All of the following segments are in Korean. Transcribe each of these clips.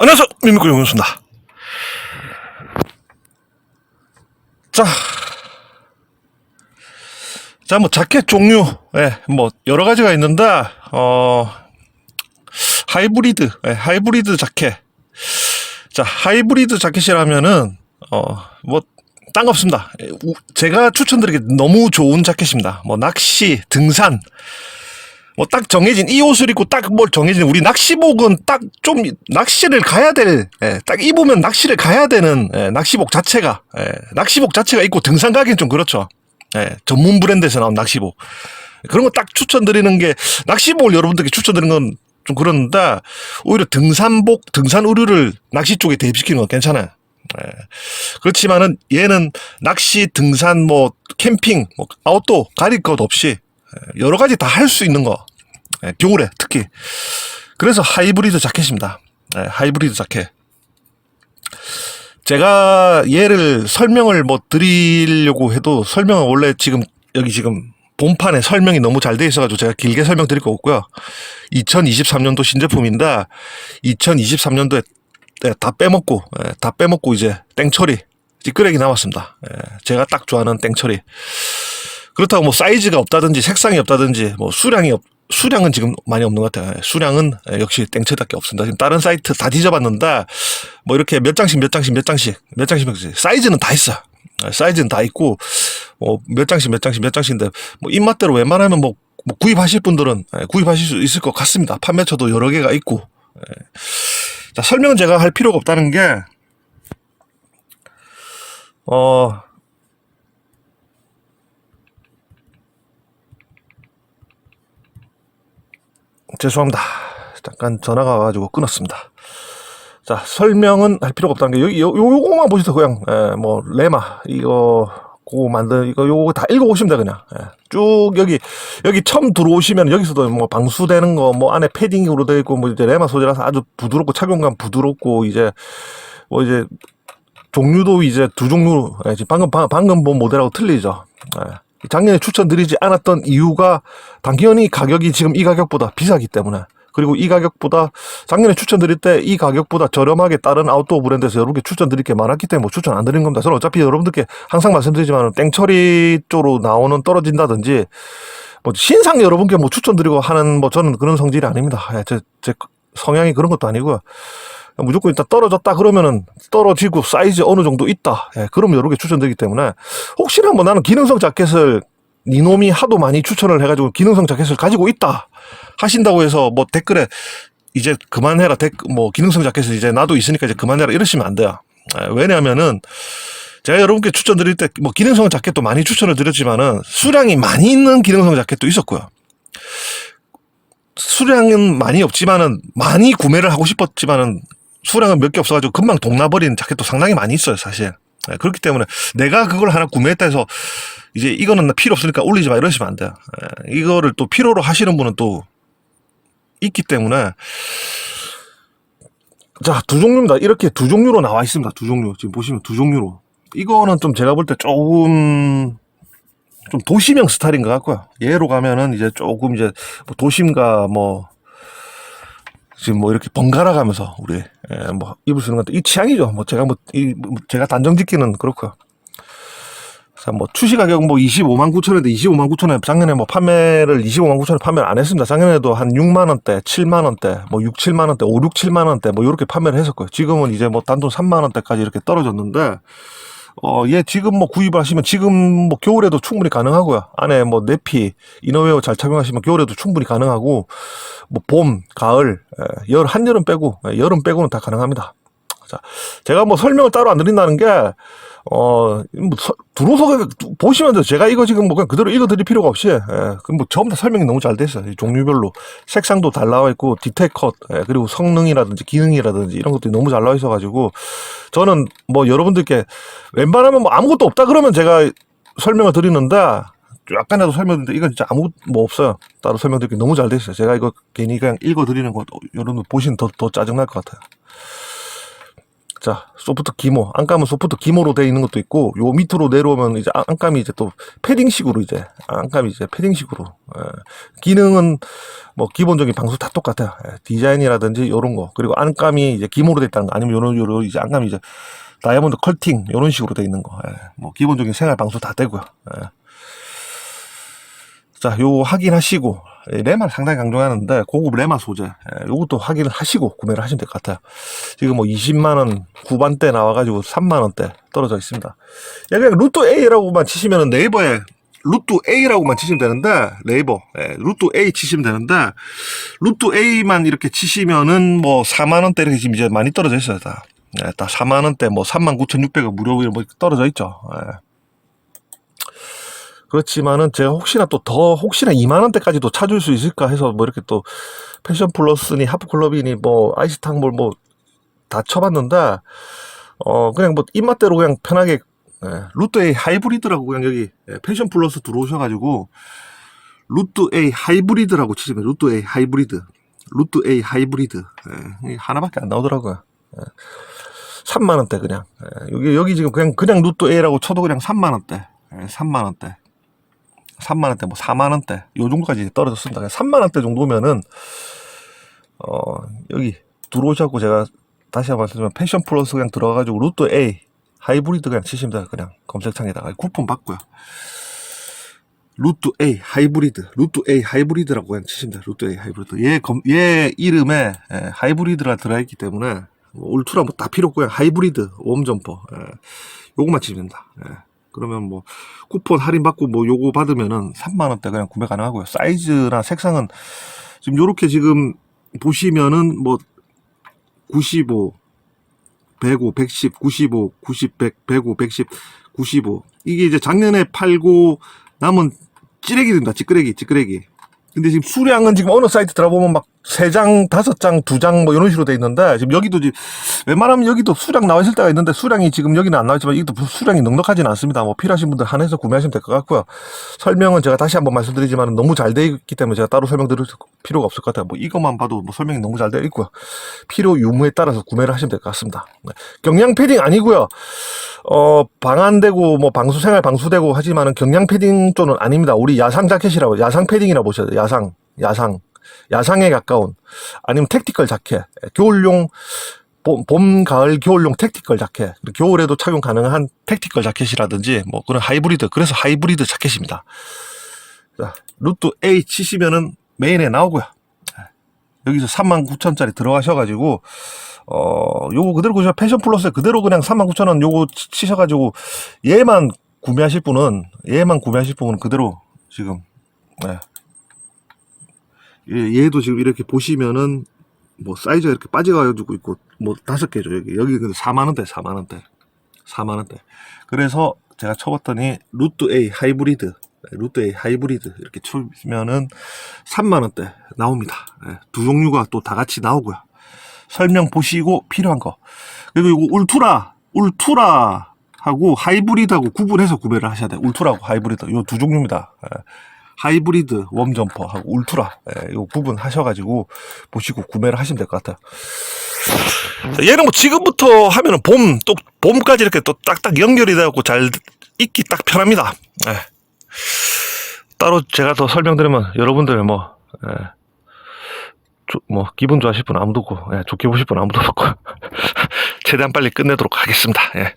안녕하세요. 민민구 영훈수입니다. 자. 자, 뭐, 자켓 종류, 예, 뭐, 여러 가지가 있는데, 어, 하이브리드, 예, 하이브리드 자켓. 자, 하이브리드 자켓이라면은, 어, 뭐, 딴거 없습니다. 예, 우- 제가 추천드리기 너무 좋은 자켓입니다. 뭐, 낚시, 등산, 뭐 딱 정해진 이 옷을 입고 딱 뭘 정해진 우리 낚시복은 딱 좀 낚시를 가야 될, 예, 딱 입으면 낚시를 가야 되는 예, 낚시복 자체가 예, 낚시복 자체가 입고 등산 가기엔 좀 그렇죠. 예, 전문 브랜드에서 나온 낚시복 그런 거 딱 추천드리는 게 낚시복을 여러분들께 추천드리는 건 좀 그런데 오히려 등산복, 등산 의류를 낚시 쪽에 대입시키는 건 괜찮아요. 예. 그렇지만은 얘는 낚시, 등산, 뭐 캠핑, 뭐 아웃도어 가릴 것 없이 예, 여러 가지 다 할 수 있는 거. 예, 겨울에 특히. 그래서 하이브리드 자켓입니다. 예, 하이브리드 자켓. 제가 얘를 설명을 뭐 드리려고 해도 설명은 원래 지금 여기 지금 본판에 설명이 너무 잘 돼 있어가지고 제가 길게 설명드릴 거 없고요. 2023년도 신제품인데 2023년도에 다 빼먹고 예, 다 빼먹고 이제 땡처리 찌끄레기 나왔습니다. 예, 제가 딱 좋아하는 땡처리. 그렇다고 뭐 사이즈가 없다든지 색상이 없다든지 뭐 수량이 없 수량은 지금 많이 없는 것 같아요. 예, 수량은 예, 역시 땡처밖에 없습니다. 지금 다른 사이트 다 뒤져봤는데 뭐 이렇게 몇 장씩 몇 장씩 몇 장씩 몇 장씩 몇 장씩 사이즈는 다 있어. 예, 사이즈는 다 있고 뭐 몇 장씩 몇 장씩 몇 장씩인데 뭐 입맛대로 웬만하면 뭐, 뭐 구입하실 분들은 예, 구입하실 수 있을 것 같습니다. 판매처도 여러 개가 있고. 예. 자 설명은 제가 할 필요가 없다는 게 어. 죄송합니다. 잠깐 전화가 와가지고 끊었습니다. 자, 설명은 할 필요가 없다는 게, 여기, 요, 요거만 보시죠. 그냥, 예, 뭐, 레마, 이거, 그거 만든, 이거, 요거 다 읽어보시면 돼, 그냥. 예. 쭉, 여기, 여기 처음 들어오시면, 여기서도 뭐, 방수되는 거, 뭐, 안에 패딩으로 되어 있고, 뭐, 이제 레마 소재라서 아주 부드럽고, 착용감 부드럽고, 이제, 뭐, 이제, 종류도 이제 두 종류, 예, 지금 방금, 방- 방금 본 모델하고 틀리죠. 예. 작년에 추천드리지 않았던 이유가 당연히 가격이 지금 이 가격보다 비싸기 때문에 그리고 이 가격보다 작년에 추천드릴 때 이 가격보다 저렴하게 다른 아웃도어 브랜드에서 여러분께 추천드릴 게 많았기 때문에 뭐 추천 안 드리는 겁니다. 저는 어차피 여러분들께 항상 말씀드리지만 땡처리 쪽으로 나오는 떨어진다든지 뭐 신상 여러분께 뭐 추천드리고 하는 뭐 저는 그런 성질이 아닙니다. 예, 제, 제 성향이 그런 것도 아니고요. 무조건 일단 떨어졌다 그러면은 떨어지고 사이즈 어느 정도 있다. 예, 그럼 여러 개 추천드리기 때문에 혹시나 뭐 나는 기능성 자켓을 니놈이 하도 많이 추천을 해가지고 기능성 자켓을 가지고 있다 하신다고 해서 뭐 댓글에 이제 그만해라 댓, 뭐 기능성 자켓을 이제 나도 있으니까 이제 그만해라 이러시면 안 돼요. 예, 왜냐하면은 제가 여러분께 추천드릴 때 뭐 기능성 자켓도 많이 추천을 드렸지만은 수량이 많이 있는 기능성 자켓도 있었고요. 수량은 많이 없지만은 많이 구매를 하고 싶었지만은 수량은 몇 개 없어가지고 금방 동나버리는 자켓도 상당히 많이 있어요, 사실. 예, 그렇기 때문에 내가 그걸 하나 구매했다 해서 이제 이거는 나 필요 없으니까 올리지 마 이러시면 안 돼요. 예, 이거를 또 필요로 하시는 분은 또 있기 때문에 자, 두 종류입니다. 이렇게 두 종류로 나와 있습니다. 두 종류. 지금 보시면 두 종류로. 이거는 좀 제가 볼 때 조금 좀 도심형 스타일인 것 같고요. 얘로 가면은 이제 조금 이제 뭐 도심과 뭐 지금 뭐 이렇게 번갈아 가면서 우리 예, 뭐 입을 수 있는 것도 이 취향이죠. 뭐 제가 뭐, 이, 뭐 제가 단정 짓기는 그렇고요. 자, 뭐 출시 가격 뭐 25만 9천 원인데 25만 9천원에 작년에 뭐 판매를 25만 9천 원에 판매를 안 했습니다. 작년에도 한 6만 원대, 7만 원대, 뭐 6, 7만 원대, 5, 6, 7만 원대 뭐 이렇게 판매를 했었고요. 지금은 이제 뭐 단돈 3만 원대까지 이렇게 떨어졌는데 어, 얘 지금 뭐 구입을 하시면 지금 뭐 겨울에도 충분히 가능하고요. 안에 뭐 내피, 이너웨어 잘 착용하시면 겨울에도 충분히 가능하고 뭐 봄, 가을, 예, 열, 한여름 빼고 예, 여름 빼고는 다 가능합니다. 자, 제가 뭐 설명을 따로 안 드린다는 게, 어, 뭐, 그냥 보시면 돼요. 제가 이거 지금 뭐 그냥 그대로 읽어 드릴 필요가 없이, 예, 그뭐 다 설명이 너무 잘. 이 종류별로. 색상도 잘 나와 있고, 디테일 컷, 예, 그리고 성능이라든지 기능이라든지 이런 것들이 너무 잘 나와 있어가지고, 저는 뭐 여러분들께 웬만하면 뭐 아무것도 없다 그러면 제가 설명을 드리는데, 약간이라도 설명드리는데, 이건 진짜 아무, 뭐 없어요. 따로 설명드릴 게 너무 잘돼 있어요. 제가 이거 괜히 그냥 읽어드리는 거, 여러분들 보시면 더, 더 짜증날 것 같아요. 자, 소프트 기모. 안감은 소프트 기모로 되어 있는 것도 있고, 요 밑으로 내려오면 이제 안- 안감이 이제 또 패딩식으로 이제, 안감이 이제 패딩식으로. 예. 기능은 뭐 기본적인 방수 다 똑같아요. 예. 디자인이라든지 요런 거. 그리고 안감이 이제 기모로 돼 있다는 거. 아니면 요런, 요런 이제 안감이 이제 다이아몬드 컬팅. 요런 식으로 돼 있는 거. 예. 뭐 기본적인 생활 방수 다 되고요. 예. 자, 요 확인하시고, 예, 레마를 상당히 강조하는데, 고급 레마 소재, 예, 요것도 확인을 하시고 구매를 하시면 될 것 같아요. 지금 뭐 20만원 후반대 나와가지고 3만원대 떨어져 있습니다. 예, 그냥 루트 A라고만 치시면 네이버에 루트 A라고만 치시면 되는데, 네이버, 예, 루트 A 치시면 되는데, 루트 A만 이렇게 치시면은 뭐 4만원대 이렇게 지금 이제 많이 떨어져 있어요, 다. 예, 다 4만원대 뭐 39,600원 무료 뭐 떨어져 있죠. 예. 그렇지만은 제가 혹시나 또 더 혹시나 2만 원대까지도 찾을 수 있을까 해서 뭐 이렇게 또 패션 플러스니 하프 클럽이니 뭐 아이스탕볼 뭐 다 쳐봤는데 어 그냥 뭐 입맛대로 그냥 편하게 예, 루트 A 하이브리드라고 그냥 여기 예, 패션 플러스 들어오셔가지고 루트 A 하이브리드라고 치시면 루트 A 하이브리드 루트 A 하이브리드 예, 하나밖에 안 나오더라고요. 예. 3만 원대 그냥 예, 여기 여기 지금 그냥 그냥 루트 A라고 쳐도 그냥 3만 원대 예, 3만 원대 3만 원대, 뭐 4만 원대, 요 정도까지 떨어졌습니다. 3만 원대 정도면은 어 여기 들어오셔고 제가 다시 한번 말씀드리면 패션 플러스 그냥 들어가가지고 루트 A 하이브리드 그냥 치시면 돼요. 그냥 검색창에다가 쿠폰 받고요. 루트 A 하이브리드, 루트 A 하이브리드라고 그냥 치시면 돼요. 루트 A 하이브리드. 얘, 검, 얘 이름에 예, 하이브리드가 들어있기 때문에 뭐 울트라 뭐 다 필요 없고 그냥 하이브리드 웜 점퍼 예, 요거만 치시면 됩니다. 예. 그러면 뭐 쿠폰 할인 받고 뭐 요거 받으면은 3만 원대 그냥 구매 가능하고요. 사이즈나 색상은 지금 요렇게 지금 보시면은 뭐 95, 105, 110, 95, 90, 100, 105, 110, 95 이게 이제 작년에 팔고 남은 찌레기입니다. 찌끄레기, 찌끄레기. 근데 지금 수량은 지금 어느 사이트 들어보면 막세 장, 다섯 장, 두 장 뭐 이런 식으로 돼 있는데 지금 여기도 지금 웬만하면 여기도 수량 나와 있을 때가 있는데 수량이 지금 여기는 안 나와 있지만 이것도 수량이 넉넉하지는 않습니다. 뭐 필요하신 분들 한해서 구매하시면 될 것 같고요. 설명은 제가 다시 한번 말씀드리지만 너무 잘 돼 있기 때문에 제가 따로 설명드릴 필요가 없을 것 같아요. 뭐 이것만 봐도 뭐 설명이 너무 잘 되어 있고요. 필요 유무에 따라서 구매를 하시면 될 것 같습니다. 네. 경량 패딩 아니고요. 어 방한되고 뭐 방수 생활 방수되고 하지만은 경량 패딩 쪽은 아닙니다. 우리 야상 자켓이라고 야상 패딩이라고 보셔야 돼요. 야상 야상 야상에 가까운 아니면 택티컬 자켓 겨울용 봄, 봄, 가을, 겨울용 택티컬 자켓 겨울에도 착용 가능한 택티컬 자켓이라든지 뭐 그런 하이브리드 그래서 하이브리드 자켓입니다. 자, 루트 A 치시면은 메인에 나오고요. 여기서 39,000짜리 들어가셔가지고 어 요거 그대로 그냥 패션 플러스에 그대로 그냥 39,000원 요거 치- 치셔가지고 얘만 구매하실 분은 얘만 구매하실 분은 그대로 지금 네. 얘, 얘도 지금 이렇게 보시면은 뭐 사이즈가 이렇게 빠져가지고 있고 뭐 다섯 개죠 여기. 여기 근데 4만 원대 4만 원대 4만 원대. 그래서 제가 쳐봤더니 루트 A 하이브리드 네, 루트 A 하이브리드 이렇게 치면은 3만 원대 나옵니다. 네, 두 종류가 또 다 같이 나오고요. 설명 보시고 필요한 거. 그리고 이거 울트라 울트라 하고 하이브리드하고 구분해서 구매를 하셔야 돼요. 울트라하고 하이브리드. 요두 종류입니다. 예. 하이브리드 웜점퍼하고 울트라 예, 이거 구분하셔가지고 보시고 구매를 하시면 될 것 같아요. 자, 얘는 뭐 지금부터 하면은 봄, 또 봄까지 이렇게 또 딱딱 연결이 되고 잘 입기 딱 편합니다. 예. 따로 제가 더 설명드리면 여러분들 뭐, 예. 조- 뭐 기분 좋아하실 분 아무도 없고 예, 좋게 보실 분 아무도 없고 최대한 빨리 끝내도록 하겠습니다. 예.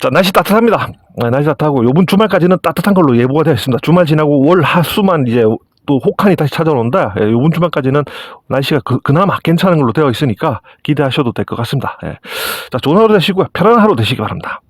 자, 날씨 따뜻합니다. 네, 날씨 따뜻하고, 요번 주말까지는 따뜻한 걸로 예보가 되어 있습니다. 주말 지나고 월, 하수만 이제 또 혹한이 다시 찾아오는데, 예, 요번 주말까지는 날씨가 그, 그나마 괜찮은 걸로 되어 있으니까 기대하셔도 될 것 같습니다. 예. 자, 좋은 하루 되시고요. 편안한 하루 되시기 바랍니다.